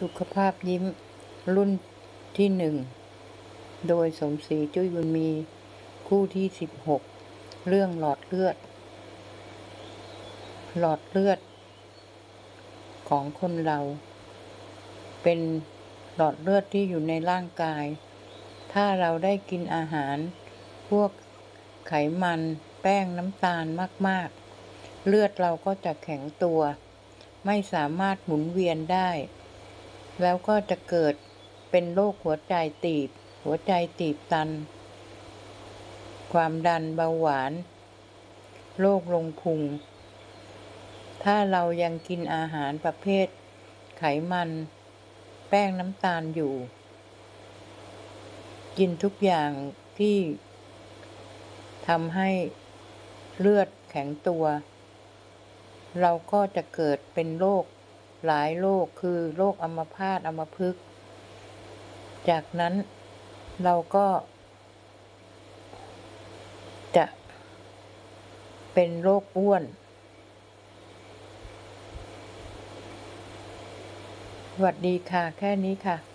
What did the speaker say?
สุขภาพยิ้มรุ่นที่หนึ่ง โดยสมศรีจุ้ยบุญมี คู่ที่สิบหกเรื่องหลอดเลือด หลอดเลือด ของคนเรา เป็นหลอดเลือดที่อยู่ในร่างกาย ถ้าเราได้กินอาหาร พวกไขมันแป้งน้ำตาลมาก ๆ เลือดเราก็จะแข็งตัว ไม่สามารถหมุนเวียนได้ แล้วก็จะเกิดเป็นโรคหัวใจตีบ หัวใจตีบตัน ความดันเบาหวาน โรคลงพุง ถ้าเรายังกินอาหารประเภท ไขมัน แป้งน้ำตาลอยู่ กินทุกอย่างที่ทำให้เลือดแข็งตัว เราก็จะเกิดเป็นโรค หลายโรคคือโรคอัมพาตอัมพฤกษ์จากนั้นเราก็ จะเป็นโรคอ้วนสวัสดีค่ะ แค่นี้ค่ะ